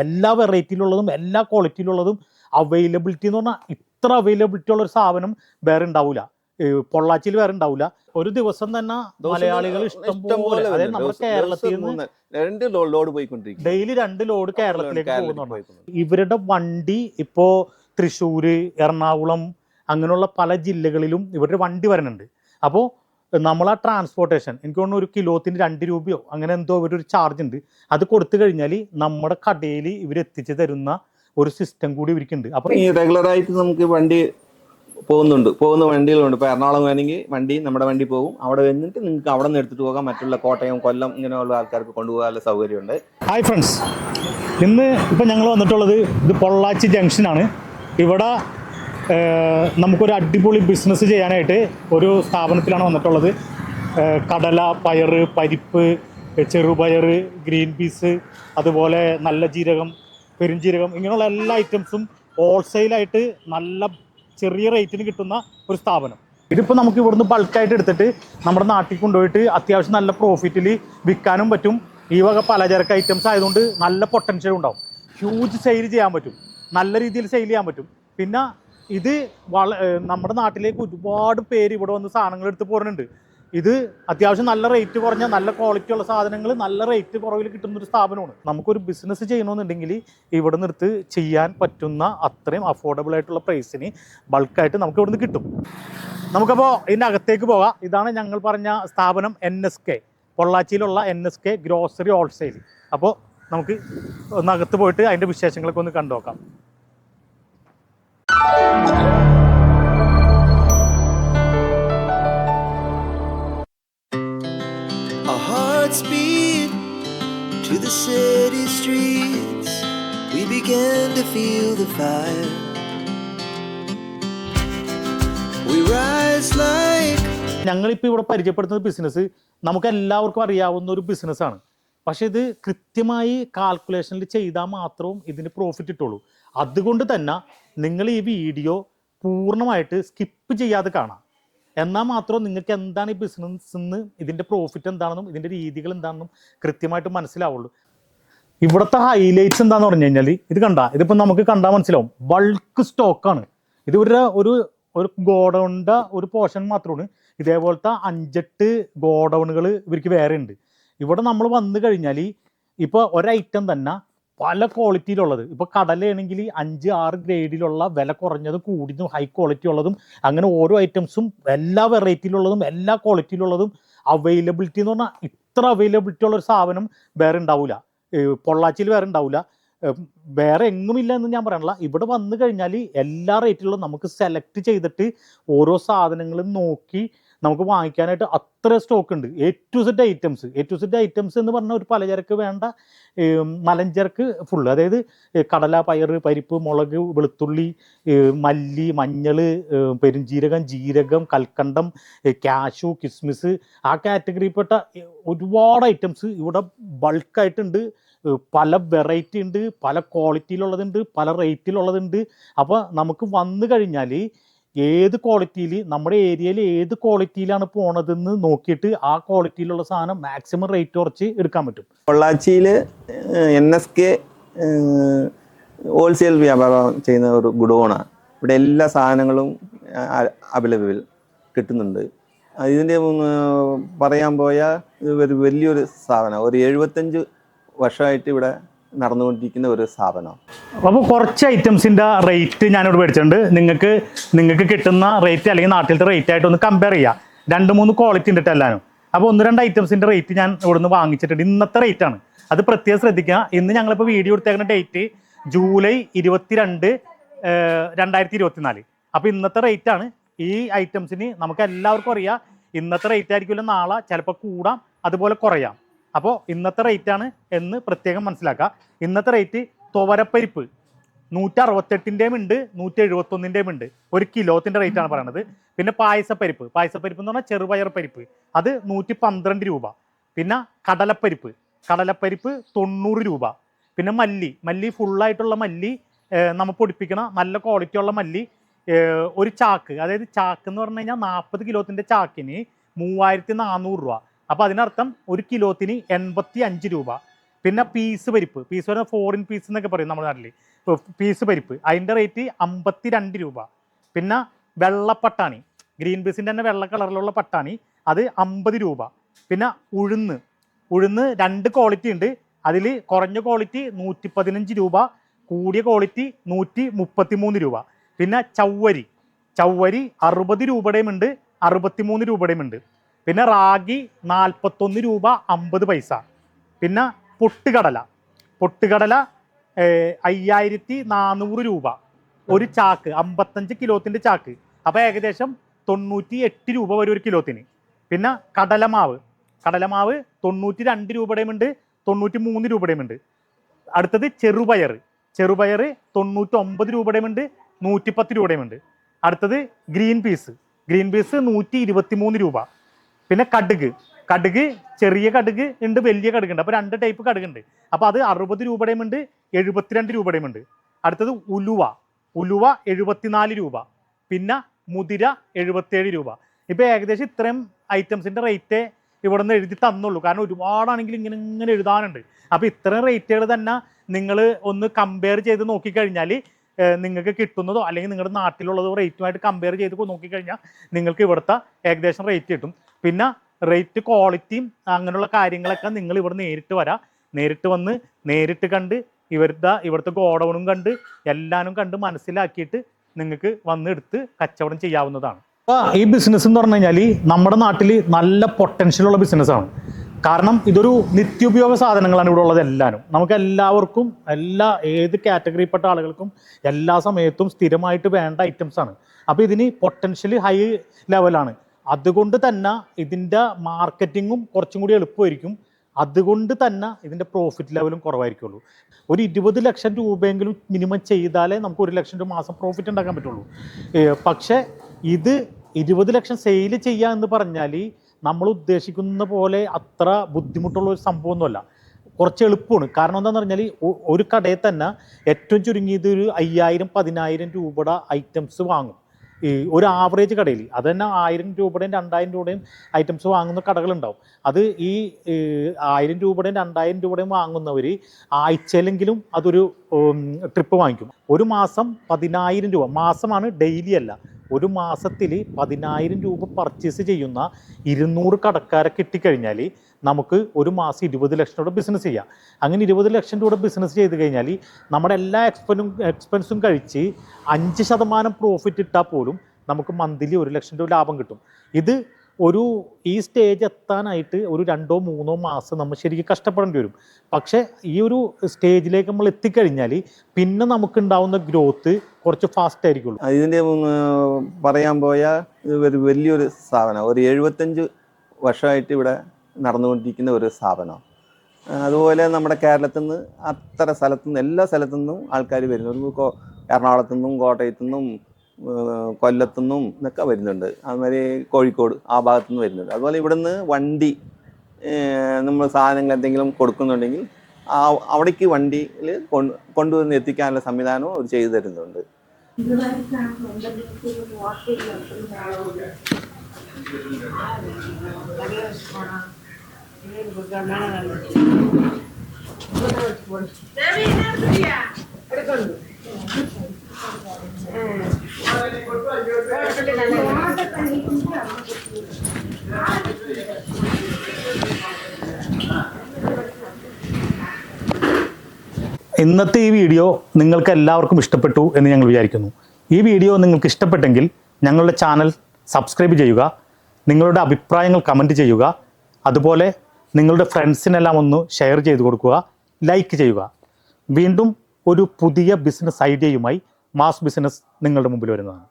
എല്ലാ വെറൈറ്റിയിലുള്ളതും എല്ലാ ക്വാളിറ്റിയിലുള്ളതും അവൈലബിലിറ്റി എന്ന് പറഞ്ഞാൽ ഇത്ര അവൈലബിലിറ്റി ഉള്ള ഒരു സാധനം വേറെ ഉണ്ടാവില്ല പൊള്ളാച്ചിയിൽ വേറെ ഉണ്ടാവില്ല ഒരു ദിവസം തന്നെ മലയാളികൾ ഇഷ്ടം പോലെ അതായത് നമ്മുടെ കേരളത്തിൽ നിന്ന് രണ്ട് ലോഡ് പോയിക്കൊണ്ടിരിക്കും ഡെയിലി രണ്ട് ലോഡ് കേരളത്തിലേക്ക് പോകുന്നുണ്ട്. ഇവരുടെ വണ്ടി ഇപ്പോ തൃശ്ശൂര് എറണാകുളം അങ്ങനെയുള്ള പല ജില്ലകളിലും ഇവരുടെ വണ്ടി വരുന്നുണ്ട് അപ്പോൾ നമ്മൾ ആ ട്രാൻസ്പോർട്ടേഷൻ എനിക്ക് തോന്നുന്നു ഒരു കിലോത്തിന് രണ്ട് രൂപയോ അങ്ങനെ എന്തോ ഒരു ചാർജ് ഉണ്ട്. അത് കൊടുത്തു കഴിഞ്ഞാൽ നമ്മുടെ കടയിൽ ഇവർ എത്തിച്ചു തരുന്ന ഒരു സിസ്റ്റം കൂടി ഇവർക്കുണ്ട്. അപ്പൊ ആയിട്ട് നമുക്ക് വണ്ടി പോകുന്നുണ്ട്. പോകുന്ന വണ്ടികളുണ്ട്. ഇപ്പൊ എറണാകുളം വേണമെങ്കിൽ വണ്ടി നമ്മുടെ വണ്ടി പോകും. അവിടെ വന്നിട്ട് നിങ്ങൾക്ക് അവിടെ നിന്ന് എടുത്തിട്ട് പോകാം മറ്റുള്ള കോട്ടയം കൊല്ലം ഇങ്ങനെയുള്ള ആൾക്കാർക്ക് കൊണ്ടുപോകാനുള്ള സൗകര്യമുണ്ട്. ഹായ് ഫ്രണ്ട്സ് ഇന്ന് ഇപ്പം ഞങ്ങൾ വന്നിട്ടുള്ളത് ഇത് പൊള്ളാച്ചി ജംഗ്ഷനാണ് ഇവിടെ നമുക്കൊരു അടിപൊളി ബിസിനസ് ചെയ്യാനായിട്ട് ഒരു സ്ഥാപനത്തിലാണ് വന്നിട്ടുള്ളത്. കടല പയർ പരിപ്പ് ചെറുപയർ ഗ്രീൻ പീസ് അതുപോലെ നല്ല ജീരകം പെരുംജീരകം ഇങ്ങനെയുള്ള എല്ലാ ഐറ്റംസും ഹോൾസെയിലായിട്ട് നല്ല ചെറിയ റേറ്റിന് കിട്ടുന്ന ഒരു സ്ഥാപനം. ഇതിപ്പോൾ നമുക്ക് ഇവിടുന്ന് ബൾക്കായിട്ട് എടുത്തിട്ട് നമ്മുടെ നാട്ടിൽ കൊണ്ടുപോയിട്ട് അത്യാവശ്യം നല്ല പ്രോഫിറ്റിൽ വിൽക്കാനും പറ്റും. ഈ വക പലചരക്ക് ഐറ്റംസ് ആയതുകൊണ്ട് നല്ല പൊട്ടൻഷ്യൽ ഉണ്ടാവും. ഹ്യൂജ് സെയിൽ ചെയ്യാൻ പറ്റും. നല്ല രീതിയിൽ സെയിൽ ചെയ്യാൻ പറ്റും. പിന്നെ ഇത് വള നമ്മുടെ നാട്ടിലേക്ക് ഒരുപാട് പേര് ഇവിടെ വന്ന് സാധനങ്ങൾ എടുത്ത് പോരുന്നുണ്ട്. ഇത് അത്യാവശ്യം നല്ല റേറ്റ് കുറഞ്ഞ നല്ല ക്വാളിറ്റി ഉള്ള സാധനങ്ങൾ നല്ല റേറ്റ് കുറവിൽ കിട്ടുന്ന ഒരു സ്ഥാപനമാണ്. നമുക്കൊരു ബിസിനസ് ചെയ്യണമെന്നുണ്ടെങ്കിൽ ഇവിടെ നിന്നെടുത്ത് ചെയ്യാൻ പറ്റുന്ന അത്രയും അഫോർഡബിൾ ആയിട്ടുള്ള പ്രൈസിന് ബൾക്കായിട്ട് നമുക്ക് ഇവിടുന്ന് കിട്ടും. നമുക്കപ്പോൾ അകത്തേക്ക് പോകാം. ഇതാണ് ഞങ്ങൾ പറഞ്ഞ സ്ഥാപനം N S K പൊള്ളാച്ചിയിലുള്ള N S K grocery wholesale അപ്പോൾ നമുക്ക് ഒന്ന് അകത്ത് പോയിട്ട് അതിന്റെ വിശേഷങ്ങളൊക്കെ ഒന്ന് കണ്ടു നോക്കാം Beat to the city streets. We to feel the fire. We rise like ഞങ്ങളിപ്പോൾ ഇവിടെ പരിചയപ്പെടുത്തുന്ന ബിസിനസ് നമുക്ക് എല്ലാവർക്കും അറിയാവുന്ന ഒരു ബിസിനസ്സാണ് പക്ഷേ ഇത് കൃത്യമായി കാൽക്കുലേഷനിൽ ചെയ്താൽ മാത്രവും ഇതിന് പ്രോഫിറ്റ് കിട്ടുള്ളൂ അതുകൊണ്ട് തന്നെ നിങ്ങൾ ഈ വീഡിയോ പൂർണമായിട്ട് സ്കിപ്പ് ചെയ്യാതെ കാണാം. എന്നാൽ മാത്രം നിങ്ങൾക്ക് എന്താണ് ഈ ബിസിനസ് എന്ന് ഇതിന്റെ പ്രോഫിറ്റ് എന്താണെന്നും ഇതിന്റെ രീതികൾ എന്താണെന്നും കൃത്യമായിട്ട് മനസ്സിലാവുള്ളൂ. ഇവിടുത്തെ ഹൈലൈറ്റ്സ് എന്താന്ന് പറഞ്ഞു കഴിഞ്ഞാൽ ഇത് കണ്ട ഇതിപ്പോൾ നമുക്ക് കണ്ടാൽ മനസ്സിലാവും. ബൾക്ക് സ്റ്റോക്കാണ് ഇത് ഒരു ഒരു ഒരു ഗോഡൗണിന്റെ ഒരു പോർഷൻ മാത്രമാണ്. ഇതേപോലത്തെ അഞ്ചെട്ട് ഗോഡൗണുകൾ ഇവർക്ക് വേറെ ഉണ്ട് ഇവിടെ നമ്മൾ വന്നു കഴിഞ്ഞാൽ ഇപ്പോൾ ഒരൈറ്റം തന്നെ പല ക്വാളിറ്റിയിലുള്ളത് ഇപ്പോൾ കടലയാണെങ്കിൽ അഞ്ച് ആറ് ഗ്രേഡിലുള്ള വില കുറഞ്ഞതും കൂടിയതും ഹൈ ക്വാളിറ്റി ഉള്ളതും അങ്ങനെ ഓരോ ഐറ്റംസും എല്ലാ വെറൈറ്റിയിലുള്ളതും എല്ലാ ക്വാളിറ്റിയിലുള്ളതും അവൈലബിലിറ്റി എന്ന് പറഞ്ഞാൽ ഇത്ര അവൈലബിലിറ്റി ഉള്ള ഒരു സാധനം വേറെ ഉണ്ടാവില്ല പൊള്ളാച്ചിയിൽ വേറെ ഉണ്ടാവില്ല വേറെ എങ്ങുമില്ല എന്ന് ഞാൻ പറയണില്ല. ഇവിടെ വന്നു കഴിഞ്ഞാൽ എല്ലാ റേറ്റിലും നമുക്ക് സെലക്ട് ചെയ്തിട്ട് ഓരോ സാധനങ്ങളും നോക്കി നമുക്ക് വാങ്ങിക്കാനായിട്ട് അത്ര സ്റ്റോക്ക് ഉണ്ട് A to set items A to set items എന്ന് പറഞ്ഞാൽ ഒരു പലചരക്ക് വേണ്ട മലഞ്ചരക്ക് ഫുള്ള് അതായത് കടല പയർ പരിപ്പ് മുളക് വെളുത്തുള്ളി മല്ലി മഞ്ഞൾ പെരുംജീരകം ജീരകം കൽക്കണ്ടം കാശു കിസ്മിസ്. ആ കാറ്റഗറിയിൽപ്പെട്ട ഒരുപാട് ഐറ്റംസ് ഇവിടെ ബൾക്കായിട്ടുണ്ട് പല വെറൈറ്റി ഉണ്ട് പല ക്വാളിറ്റിയിലുള്ളതുണ്ട് പല റേറ്റിലുള്ളതുണ്ട് അപ്പോൾ നമുക്ക് വന്നു കഴിഞ്ഞാൽ ഏത് ക്വാളിറ്റിയിൽ നമ്മുടെ ഏരിയയിൽ ഏത് ക്വാളിറ്റിയിലാണ് പോണതെന്ന് നോക്കിയിട്ട് ആ ക്വാളിറ്റിയിലുള്ള സാധനം മാക്സിമം റേറ്റ് കുറച്ച് എടുക്കാൻ പറ്റും. പൊള്ളാച്ചിയിൽ എൻ എസ് കെ ഹോൾസെയിൽ വ്യാപാരം ചെയ്യുന്ന ഒരു ഗുഡോണാണ് ഇവിടെ എല്ലാ സാധനങ്ങളും അവൈലബിൾ കിട്ടുന്നുണ്ട്. ഇതിന്റെ പറയാൻ പോയാൽ ഒരു വലിയൊരു സ്ഥാപനം ഒരു എഴുപത്തഞ്ച് വർഷമായിട്ട് ഇവിടെ നടന്നുകൊണ്ടിരിക്കുന്ന ഒരു സ്ഥാപനം. അപ്പോൾ കുറച്ച് ഐറ്റംസിന്റെ റേറ്റ് ഞാനിവിടെ മേടിച്ചിട്ടുണ്ട്. നിങ്ങൾക്ക് നിങ്ങൾക്ക് കിട്ടുന്ന റേറ്റ് അല്ലെങ്കിൽ നാട്ടിലത്തെ റേറ്റ് ആയിട്ട് ഒന്ന് കമ്പയർ ചെയ്യാം. രണ്ട് മൂന്ന് ക്വാളിറ്റി ഉണ്ട് എല്ലാവരും. അപ്പോൾ ഒന്ന് രണ്ട് ഐറ്റംസിന്റെ റേറ്റ് ഞാൻ ഇവിടുന്ന് വാങ്ങിച്ചിട്ടുണ്ട്. ഇന്നത്തെ റേറ്റ് ആണ്. അത് പ്രത്യേകം ശ്രദ്ധിക്കുക. ഇന്ന് ഞങ്ങളിപ്പോൾ വീഡിയോ എടുത്തേക്കുന്ന ഡേറ്റ് ജൂലൈ ഇരുപത്തിരണ്ട് രണ്ടായിരത്തി ഇരുപത്തിനാല് അപ്പോൾ ഇന്നത്തെ റേറ്റ് ആണ്. ഈ ഐറ്റംസിന് നമുക്ക് എല്ലാവർക്കും അറിയാം. ഇന്നത്തെ റേറ്റ് ആയിരിക്കുമല്ലോ നാളെ ചിലപ്പോൾ കൂടാം. അതുപോലെ കുറയാം. അപ്പോൾ ഇന്നത്തെ റേറ്റ് ആണ് എന്ന് പ്രത്യേകം മനസ്സിലാക്കുക. ഇന്നത്തെ റേറ്റ് തുവരപ്പരിപ്പ് നൂറ്റി അറുപത്തെട്ടിന്റെയും ഉണ്ട് നൂറ്റി എഴുപത്തൊന്നിന്റെയും ഉണ്ട്. ഒരു കിലോത്തിന്റെ റേറ്റ് ആണ് പറയണത്. പിന്നെ പായസപ്പരിപ്പ്. പായസപ്പരിപ്പ് എന്ന് പറഞ്ഞാൽ ചെറുപയർ പരിപ്പ് അത് നൂറ്റി പന്ത്രണ്ട് രൂപ. പിന്നെ കടലപ്പരിപ്പ്. കടലപ്പരിപ്പ് തൊണ്ണൂറ് രൂപ. പിന്നെ മല്ലി. മല്ലി ഫുള്ളായിട്ടുള്ള മല്ലി നമ്മൾ നമ്മ പൊടിപ്പിക്കണ നല്ല ക്വാളിറ്റി ഉള്ള മല്ലി ഒരു ചാക്ക്. അതായത് ചാക്ക് എന്ന് പറഞ്ഞു കഴിഞ്ഞാൽ നാൽപ്പത് കിലോത്തിന്റെ ചാക്കിന് മൂവായിരത്തി നാനൂറ് രൂപ. അപ്പോൾ അതിനർത്ഥം ഒരു കിലോത്തിന് എൺപത്തി അഞ്ച് രൂപ. പിന്നെ പീസ് പരിപ്പ്. പീസ് പറഞ്ഞാൽ ഫോറിൻ പീസ് എന്നൊക്കെ പറയും നമ്മുടെ നാട്ടിൽ പീസ് പരിപ്പ്. അതിന്റെ റേറ്റ് അമ്പത്തി രണ്ട് രൂപ. പിന്നെ വെള്ളപ്പട്ടാണി. ഗ്രീൻ പീസിന്റെ തന്നെ വെള്ള കളറിലുള്ള പട്ടാണി. അത് അമ്പത് രൂപ. പിന്നെ ഉഴുന്ന്. ഉഴുന്ന് രണ്ട് ക്വാളിറ്റി ഉണ്ട്. അതിൽ കുറഞ്ഞ ക്വാളിറ്റി നൂറ്റി പതിനഞ്ച് രൂപ. കൂടിയ ക്വാളിറ്റി നൂറ്റി മുപ്പത്തി മൂന്ന് രൂപ. പിന്നെ ചവ്വരി. ചവ്വരി അറുപത് രൂപയുടെയും ഉണ്ട്. അറുപത്തിമൂന്ന് രൂപയുടെയും ഉണ്ട്. പിന്നെ റാഗി നാൽപ്പത്തൊന്ന് രൂപ അമ്പത് പൈസ. പിന്നെ പൊട്ടുകടല. പൊട്ടുകടല അയ്യായിരത്തി നാനൂറ് രൂപ. ഒരു ചാക്ക് അമ്പത്തഞ്ച് കിലോത്തിന്റെ ചാക്ക്. അപ്പോൾ ഏകദേശം തൊണ്ണൂറ്റി എട്ട് രൂപ വരും ഒരു കിലോത്തിന്. പിന്നെ കടലമാവ്. കടലമാവ് തൊണ്ണൂറ്റി രണ്ട് രൂപയുടെയും ഉണ്ട് തൊണ്ണൂറ്റി മൂന്ന് രൂപയുടെയും ഉണ്ട്. അടുത്തത് ചെറുപയർ ചെറുപയർ തൊണ്ണൂറ്റി ഒമ്പത് രൂപയുടെയും ഉണ്ട് നൂറ്റിപ്പത്ത് രൂപയുടെയും ഉണ്ട്. അടുത്തത് ഗ്രീൻ പീസ്. ഗ്രീൻ പീസ് നൂറ്റി ഇരുപത്തി മൂന്ന് രൂപ. പിന്നെ കടുക്. കടുക് ചെറിയ കടുക് ഉണ്ട് വലിയ കടുക് ഉണ്ട്. അപ്പോൾ രണ്ട് ടൈപ്പ് കടുക് ഉണ്ട്. അപ്പോൾ അത് അറുപത് രൂപയുടെയും ഉണ്ട് എഴുപത്തിരണ്ട് രൂപയുടെയും ഉണ്ട്. അടുത്തത് ഉലുവ. ഉലുവ എഴുപത്തിനാല് രൂപ. പിന്നെ മുതിര എഴുപത്തേഴ് രൂപ. ഇപ്പോൾ ഏകദേശം ഇത്രയും ഐറ്റംസിന്റെ റേറ്റ് ഇവിടെ നിന്ന് എഴുതി തന്നുള്ളൂ. കാരണം ഒരുപാടാണെങ്കിൽ ഇങ്ങനെ ഇങ്ങനെ എഴുതാനുണ്ട്. അപ്പോൾ ഇത്രയും റേറ്റുകൾ തന്നെ നിങ്ങൾ ഒന്ന് കമ്പയർ ചെയ്ത് നോക്കിക്കഴിഞ്ഞാൽ നിങ്ങൾക്ക് കിട്ടുന്നതോ അല്ലെങ്കിൽ നിങ്ങളുടെ നാട്ടിലുള്ളതോ റേറ്റുമായിട്ട് കമ്പയർ ചെയ്ത് നോക്കിക്കഴിഞ്ഞാൽ നിങ്ങൾക്ക് ഇവിടുത്തെ ഏകദേശം റേറ്റ് കിട്ടും. പിന്നെ റേറ്റ് ക്വാളിറ്റിയും അങ്ങനെയുള്ള കാര്യങ്ങളൊക്കെ നിങ്ങൾ ഇവിടെ നേരിട്ട് വരാം. നേരിട്ട് വന്ന് നേരിട്ട് കണ്ട് ഇവരുടെ ഇവിടുത്തെ ഗോഡൗണും കണ്ട് എല്ലാനും കണ്ട് മനസ്സിലാക്കിയിട്ട് നിങ്ങൾക്ക് വന്നെടുത്ത് കച്ചവടം ചെയ്യാവുന്നതാണ്. അപ്പോൾ ഈ ബിസിനസ് എന്ന് പറഞ്ഞു കഴിഞ്ഞാൽ നമ്മുടെ നാട്ടിൽ നല്ല പൊട്ടൻഷ്യലുള്ള ബിസിനസ്സാണ് കാരണം ഇതൊരു നിത്യോപയോഗ സാധനങ്ങളാണ് ഇവിടെ ഉള്ളത് എല്ലാവരും. നമുക്ക് എല്ലാവർക്കും എല്ലാ ഏത് കാറ്റഗറിയിൽപ്പെട്ട ആളുകൾക്കും എല്ലാ സമയത്തും സ്ഥിരമായിട്ട് വേണ്ട ഐറ്റംസ് ആണ്. അപ്പോൾ ഇതിന് പൊട്ടൻഷ്യലി ഹൈ ലെവലാണ് അതുകൊണ്ട് തന്നെ ഇതിന്റെ മാർക്കറ്റിങ്ങും കുറച്ചും കൂടി എളുപ്പമായിരിക്കും. അതുകൊണ്ട് തന്നെ ഇതിന്റെ പ്രോഫിറ്റ് ലെവലും കുറവായിരിക്കുള്ളൂ. ഒരു ഇരുപത് ലക്ഷം രൂപയെങ്കിലും മിനിമം ചെയ്താലേ നമുക്ക് ഒരു ലക്ഷം രൂപ മാസം പ്രോഫിറ്റ് ഉണ്ടാക്കാൻ പറ്റുള്ളൂ. പക്ഷേ ഇത് ഇരുപത് ലക്ഷം സെയിൽ ചെയ്യുക എന്ന് പറഞ്ഞാൽ നമ്മൾ ഉദ്ദേശിക്കുന്ന പോലെ അത്ര ബുദ്ധിമുട്ടുള്ള ഒരു സംഭവമൊന്നുമല്ല. കുറച്ച് എളുപ്പമാണ്. കാരണം എന്താണെന്ന് പറഞ്ഞാൽ ഒരു കടയിൽ തന്നെ ഏറ്റവും ചുരുങ്ങിയത് ഒരു അയ്യായിരം പതിനായിരം രൂപയുടെ ഐറ്റംസ് വാങ്ങും. ഈ ഒരു ആവറേജ് കടയിൽ. അത് തന്നെ ആയിരം രൂപയുടെയും രണ്ടായിരം രൂപയുടെയും ഐറ്റംസ് വാങ്ങുന്ന കടകളുണ്ടാവും. അത് ഈ ആയിരം രൂപയുടെയും രണ്ടായിരം രൂപയുടെയും വാങ്ങുന്നവർ ആഴ്ചയിലെങ്കിലും അതൊരു ട്രിപ്പ് വാങ്ങിക്കും. ഒരു മാസം പതിനായിരം രൂപ. മാസമാണ് ഡെയിലി അല്ല. ഒരു മാസത്തിൽ പതിനായിരം രൂപ പർച്ചേസ് ചെയ്യുന്ന ഇരുന്നൂറ് കടക്കാരെ കിട്ടിക്കഴിഞ്ഞാൽ നമുക്ക് ഒരു മാസം ഇരുപത് ലക്ഷം രൂപ ബിസിനസ് ചെയ്യാം. അങ്ങനെ ഇരുപത് ലക്ഷം രൂപ ബിസിനസ് ചെയ്ത് കഴിഞ്ഞാൽ നമ്മുടെ എല്ലാ എക്സ്പെനും എക്സ്പെൻസും കഴിച്ച് അഞ്ച് ശതമാനം പ്രോഫിറ്റ് ഇട്ടാൽ പോലും നമുക്ക് മന്ത്ലി ഒരു ലക്ഷം രൂപ ലാഭം കിട്ടും. ഇത് ഒരു ഈ സ്റ്റേജ് എത്താനായിട്ട് ഒരു രണ്ടോ മൂന്നോ മാസം നമ്മൾ ശരിക്കും കഷ്ടപ്പെടേണ്ടി വരും. പക്ഷേ ഈ ഒരു സ്റ്റേജിലേക്ക് നമ്മൾ എത്തിക്കഴിഞ്ഞാൽ പിന്നെ നമുക്ക് നമുക്കുണ്ടാവുന്ന ഗ്രോത്ത് കുറച്ച് ഫാസ്റ്റ് ആയിരിക്കുള്ളൂ. ഇതിന്റെ പറയാൻ പോയാൽ ഒരു വലിയൊരു സ്ഥാപനം. ഒരു എഴുപത്തഞ്ച് വർഷമായിട്ട് ഇവിടെ നടന്നുകൊണ്ടിരിക്കുന്ന ഒരു സ്ഥാപനം. അതുപോലെ നമ്മുടെ കേരളത്തിൽ നിന്ന് അത്ര സ്ഥലത്തു നിന്ന് എല്ലാ സ്ഥലത്തു നിന്നും ആൾക്കാർ വരുന്നു. എറണാകുളത്തു നിന്നും കോട്ടയത്തു നിന്നും കൊല്ലത്തു നിന്നും എന്നൊക്കെ വരുന്നുണ്ട്. അതുമാതിരി കോഴിക്കോട് ആ ഭാഗത്തു നിന്ന് വരുന്നുണ്ട്. അതുപോലെ ഇവിടുന്ന് വണ്ടി നമ്മൾ സാധനങ്ങൾ എന്തെങ്കിലും കൊടുക്കുന്നുണ്ടെങ്കിൽ ആ അവിടേക്ക് വണ്ടിയിൽ കൊണ്ട് കൊണ്ടുവന്ന് എത്തിക്കാനുള്ള സംവിധാനവും അവർ ചെയ്തു തരുന്നുണ്ട്. ഇന്നത്തെ ഈ വീഡിയോ നിങ്ങൾക്ക് എല്ലാവർക്കും ഇഷ്ടപ്പെട്ടു എന്ന് ഞങ്ങൾ വിചാരിക്കുന്നു. ഈ വീഡിയോ നിങ്ങൾക്ക് ഇഷ്ടപ്പെട്ടെങ്കിൽ ഞങ്ങളുടെ ചാനൽ സബ്സ്ക്രൈബ് ചെയ്യുക നിങ്ങളുടെ അഭിപ്രായങ്ങൾ കമന്റ് ചെയ്യുക അതുപോലെ നിങ്ങളുടെ ഫ്രണ്ട്സിനെല്ലാം ഒന്ന് ഷെയർ ചെയ്ത് കൊടുക്കുക ലൈക്ക് ചെയ്യുക. വീണ്ടും ഒരു പുതിയ ബിസിനസ് ഐഡിയയുമായി മാസ് ബിസിനസ് നിങ്ങളുടെ മുമ്പിൽ വരുന്നതാണ്.